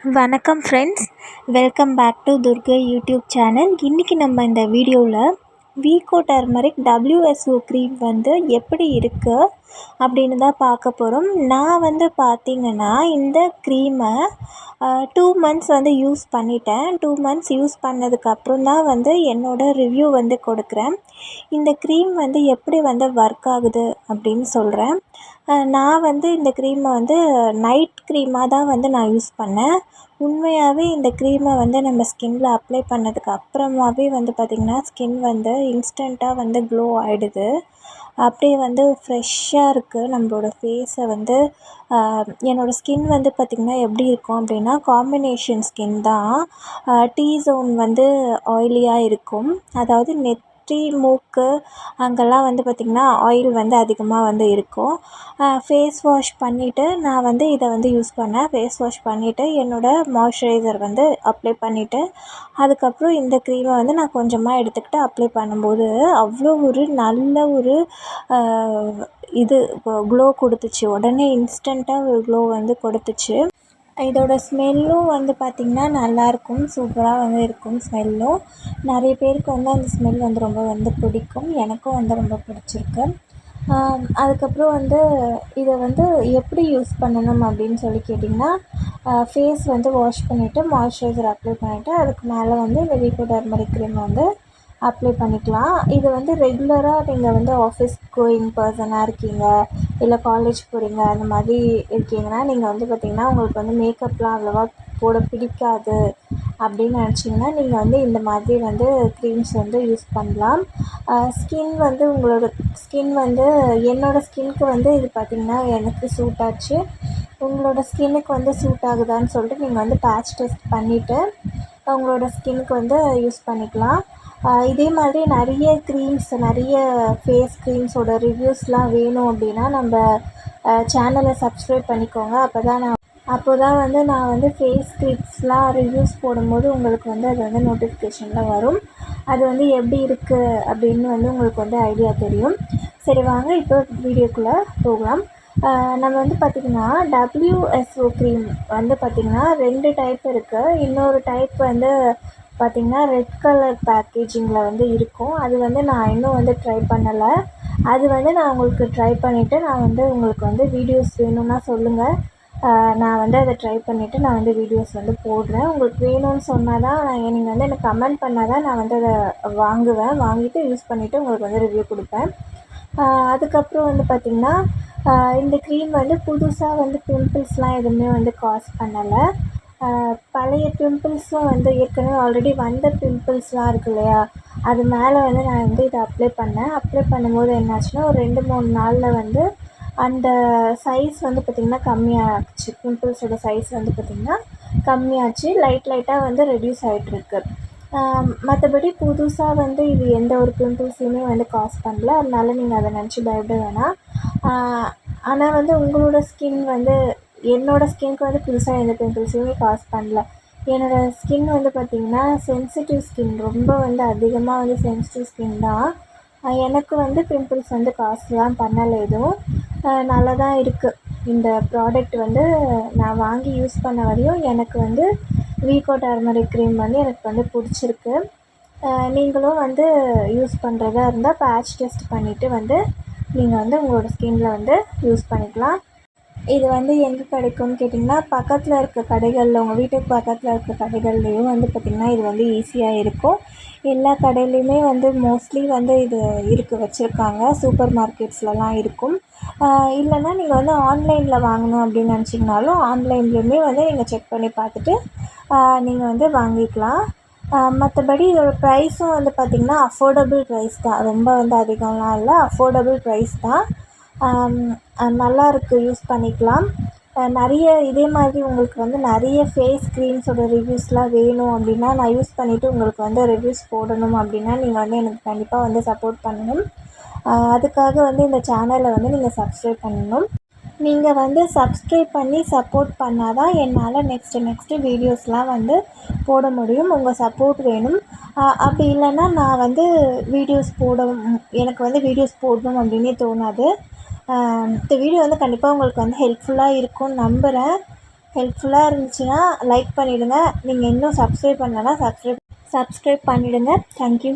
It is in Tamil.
வணக்கம் friends welcome back to Durga YouTube channel இன்றைக்கி நம்ம இந்த வீடியோவில் வீகோ டர்மரிக் டபிள்யூஎஸ்ஓ க்ரீம் வந்து எப்படி இருக்குது அப்படின்னு தான் பார்க்க போகிறோம் நான் வந்து பார்த்திங்கன்னா இந்த க்ரீமை டூ மந்த்ஸ் வந்து யூஸ் பண்ணிட்டேன். டூ மந்த்ஸ் யூஸ் பண்ணதுக்கப்புறம் தான் வந்து என்னோடய ரிவ்யூ வந்து கொடுக்குறேன். இந்த க்ரீம் வந்து எப்படி வந்து ஒர்க் ஆகுது அப்படின்னு சொல்கிறேன் நான் வந்து இந்த க்ரீமை வந்து நைட் க்ரீமாக தான் வந்து நான் யூஸ் பண்ணேன். உண்மையாகவே இந்த க்ரீமை வந்து நம்ம ஸ்கின்ல அப்ளை பண்ணதுக்கு அப்புறமாவே வந்து பார்த்திங்கன்னா ஸ்கின் வந்து இன்ஸ்டண்ட்டாக வந்து க்ளோ ஆகிடுது அப்படியே வந்து ஃப்ரெஷ்ஷாக இருக்குது நம்மளோட ஃபேஸை வந்து என்னோடய ஸ்கின் வந்து பார்த்திங்கன்னா எப்படி இருக்கும் அப்படின்னா காம்பினேஷன் ஸ்கின் தான். டீ ஸோன் வந்து ஆயிலியாக இருக்கும். அதாவது நெத் நெற்றி மூக்கு அங்கெல்லாம் வந்து பார்த்திங்கன்னா ஆயில் வந்து அதிகமாக வந்து இருக்கும். ஃபேஸ் வாஷ் பண்ணிவிட்டு நான் வந்து இதை வந்து யூஸ் பண்ணேன். ஃபேஸ் வாஷ் பண்ணிவிட்டு என்னோடய மாய்ஸ்சரைசர் வந்து அப்ளை பண்ணிவிட்டு அதுக்கப்புறம் இந்த க்ரீமை வந்து நான் கொஞ்சமாக எடுத்துக்கிட்டு அப்ளை பண்ணும்போது அவ்வளோ ஒரு நல்ல ஒரு இது க்ளோ கொடுத்துச்சு. உடனே இன்ஸ்டண்ட்டாக ஒரு க்ளோ வந்து கொடுத்துச்சு. இதோட ஸ்மெல்லும் வந்து பார்த்திங்கன்னா நல்லாயிருக்கும். சூப்பராக வந்து இருக்கும் ஸ்மெல்லும். நிறைய பேருக்கு வந்து அந்த ஸ்மெல் வந்து ரொம்ப வந்து பிடிக்கும். எனக்கும் வந்து ரொம்ப பிடிச்சிருக்கு. அதுக்கப்புறம் வந்து இதை வந்து எப்படி யூஸ் பண்ணணும் அப்படின்னு சொல்லி கேட்டிங்கன்னா ஃபேஸ் வந்து வாஷ் பண்ணிவிட்டு மாய்ஸ்சரைசர் அப்ளை பண்ணிவிட்டு அதுக்கு மேலே வந்து இந்த வீகோ டர்மரிக் க்ரீம் வந்து அப்ளை பண்ணிக்கலாம். இது வந்து ரெகுலராக நீங்கள் வந்து ஆஃபீஸ் கோயிங் பர்சனாக இருக்கீங்க. இல்லை காலேஜ் போகிறீங்க அந்த மாதிரி இருக்கீங்கன்னா நீங்கள் வந்து பார்த்திங்கன்னா உங்களுக்கு வந்து மேக்கப்லாம் அவ்வளோவா போட பிடிக்காது அப்படின்னு நினச்சிங்கன்னா நீங்கள் வந்து இந்த மாதிரி வந்து க்ரீம்ஸ் வந்து யூஸ் பண்ணலாம். ஸ்கின் வந்து உங்களோட ஸ்கின் வந்து என்னோடய ஸ்கின்னுக்கு வந்து இது பார்த்திங்கன்னா எனக்கு சூட் ஆச்சு. உங்களோட ஸ்கின்னுக்கு வந்து சூட் ஆகுதான்னு சொல்லிட்டு நீங்கள் வந்து பேட்ச் டெஸ்ட் பண்ணிவிட்டு உங்களோட ஸ்கின்னுக்கு வந்து யூஸ் பண்ணிக்கலாம். இதே மாதிரி நிறைய க்ரீம்ஸ் நிறைய ஃபேஸ் க்ரீம்ஸோட ரிவ்யூஸ்லாம் வேணும் அப்படின்னா நம்ம சேனலை சப்ஸ்கிரைப் பண்ணிக்கோங்க. அப்போ தான் நான் அப்போ தான் வந்து நான் வந்து ஃபேஸ் க்ரீம்ஸ்லாம் ரிவ்யூஸ் போடும்போது உங்களுக்கு வந்து அது வந்து நோட்டிஃபிகேஷனில் வரும். அது வந்து எப்படி இருக்குது அப்படின்னு வந்து உங்களுக்கு வந்து ஐடியா தெரியும். சரி வாங்க இப்போ வீடியோக்குள்ளே போகலாம். நம்ம வந்து பார்த்திங்கன்னா டபிள்யூஎஸ்ஓ க்ரீம் வந்து பார்த்திங்கன்னா ரெண்டு டைப் இருக்குது இன்னொரு டைப் வந்து பார்த்திங்கன்னா ரெட் கலர் பேக்கேஜிங்கில் வந்து இருக்கும். அது வந்து நான் இன்னும் வந்து ட்ரை பண்ணலை. அது வந்து நான் உங்களுக்கு ட்ரை பண்ணிவிட்டு நான் வந்து உங்களுக்கு வந்து வீடியோஸ் வேணும்னா சொல்லுங்கள் நான் வந்து அதை ட்ரை பண்ணிவிட்டு நான் வந்து வீடியோஸ் வந்து போடுறேன். உங்களுக்கு வேணும்னு சொன்னால் தான் நான் நீங்கள் வந்து எனக்கு கமெண்ட் பண்ணால் தான் நான் வந்து அதை வாங்குவேன். வாங்கிட்டு யூஸ் பண்ணிவிட்டு உங்களுக்கு வந்து ரிவ்யூ கொடுப்பேன். அதுக்கப்புறம் வந்து பார்த்திங்கன்னா இந்த க்ரீம் வந்து புதுசாக வந்து பிம்பிள்ஸ்லாம் எதுவுமே வந்து காஸ் பண்ணலை. பழைய பிம்பிள்ஸும் வந்து ஏற்கனவே ஆல்ரெடி வந்த பிம்பிள்ஸ்லாம் இருக்கு இல்லையா? அது மேலே வந்து நான் வந்து இதை அப்ளை பண்ணேன். அப்ளை பண்ணும்போது என்னாச்சுன்னா ஒரு ரெண்டு மூணு நாளில் வந்து அந்த சைஸ் வந்து பார்த்திங்கன்னா கம்மியாச்சு. பிம்பிள்ஸோட சைஸ் வந்து பார்த்திங்கன்னா கம்மியாச்சு. லைட் லைட்டாக வந்து ரெடியூஸ் ஆகிட்டுருக்கு மற்றபடி புதுசாக வந்து இது எந்த ஒரு பிம்பிள்ஸையுமே வந்து காஸ் பண்ணல. அதனால நீங்கள் அதை நினச்சி பயப்பட வேணாம். ஆனால் வந்து உங்களோட ஸ்கின் வந்து என்னோடய ஸ்கின்க்கு வந்து புதுசாக எந்த பிம்பிள்ஸுமே காஸ் பண்ணல. என்னோடய ஸ்கின் வந்து பார்த்திங்கன்னா சென்சிட்டிவ் ஸ்கின் ரொம்ப வந்து அதிகமாக வந்து சென்சிட்டிவ் ஸ்கின் தான். எனக்கு வந்து பிம்பிள்ஸ் வந்து காசுலாம் பண்ணலை எதுவும். நல்லா தான் இருக்குது இந்த ப்ராடக்ட் வந்து நான் வாங்கி யூஸ் பண்ண வரையும் எனக்கு வந்து வீகோ டர்மரிக் க்ரீம் வந்து எனக்கு வந்து பிடிச்சிருக்கு. நீங்களும் வந்து யூஸ் பண்ணுறதா இருந்தால் பேட்ச் டெஸ்ட் பண்ணிவிட்டு வந்து நீங்கள் வந்து உங்களோட ஸ்கின்னில் வந்து யூஸ் பண்ணிக்கலாம். இது வந்து எங்கே கிடைக்கும்னு கேட்டிங்கன்னா பக்கத்தில் இருக்க கடைகளில் உங்கள் வீட்டுக்கு பக்கத்தில் இருக்க கடைகள்லேயும் வந்து பார்த்திங்கன்னா இது வந்து ஈஸியாக இருக்கும். எல்லா கடையிலையுமே வந்து மோஸ்ட்லி வந்து இது இருக்குது வச்சுருக்காங்க. சூப்பர் மார்க்கெட்ஸ்லலாம் இருக்கும். இல்லைன்னா நீங்கள் வந்து ஆன்லைனில் வாங்கணும் அப்படின்னு நினச்சிங்கனாலும் ஆன்லைன்லேயுமே வந்து நீங்கள் செக் பண்ணி பார்த்துட்டு நீங்கள் வந்து வாங்கிக்கலாம். மற்றபடி இதோட ப்ரைஸும் வந்து பார்த்திங்கன்னா அஃபோர்டபுள் ப்ரைஸ் தான். ரொம்ப வந்து அதிகம்லாம் இல்லை. அஃபோர்டபுள் ப்ரைஸ் தான். நல்லா இருக்குது யூஸ் பண்ணிக்கலாம். நிறைய இதே மாதிரி உங்களுக்கு வந்து நிறைய ஃபேஸ் க்ரீம்ஸோட ரிவ்யூஸ்லாம் வேணும் அப்படின்னா நான் யூஸ் பண்ணிவிட்டு உங்களுக்கு வந்து ரிவ்யூஸ் போடணும் அப்படின்னா நீங்கள் வந்து எனக்கு கண்டிப்பாக வந்து சப்போர்ட் பண்ணணும். அதுக்காக வந்து இந்த சேனலை வந்து நீங்கள் சப்ஸ்கிரைப் பண்ணணும். நீங்கள் வந்து சப்ஸ்கிரைப் பண்ணி சப்போர்ட் பண்ணால் தான் என்னால் நெக்ஸ்ட்டு நெக்ஸ்ட்டு வீடியோஸ்லாம் வந்து போட முடியும். உங்கள் சப்போர்ட் வேணும். அப்படி இல்லைன்னா நான் வந்து வீடியோஸ் போட எனக்கு வந்து வீடியோஸ் போடணும் அப்படின்னே தோணாது. இந்த வீடியோ வந்து கண்டிப்பாக உங்களுக்கு வந்து ஹெல்ப்ஃபுல்லாக இருக்கும்னு நம்புகிறேன் ஹெல்ப்ஃபுல்லாக இருந்துச்சுன்னா லைக் பண்ணிவிடுங்க நீங்கள் இன்னும் சப்ஸ்கிரைப் பண்ணலன்னா சப்ஸ்கிரைப் சப்ஸ்கிரைப் பண்ணிவிடுங்க தேங்க்யூ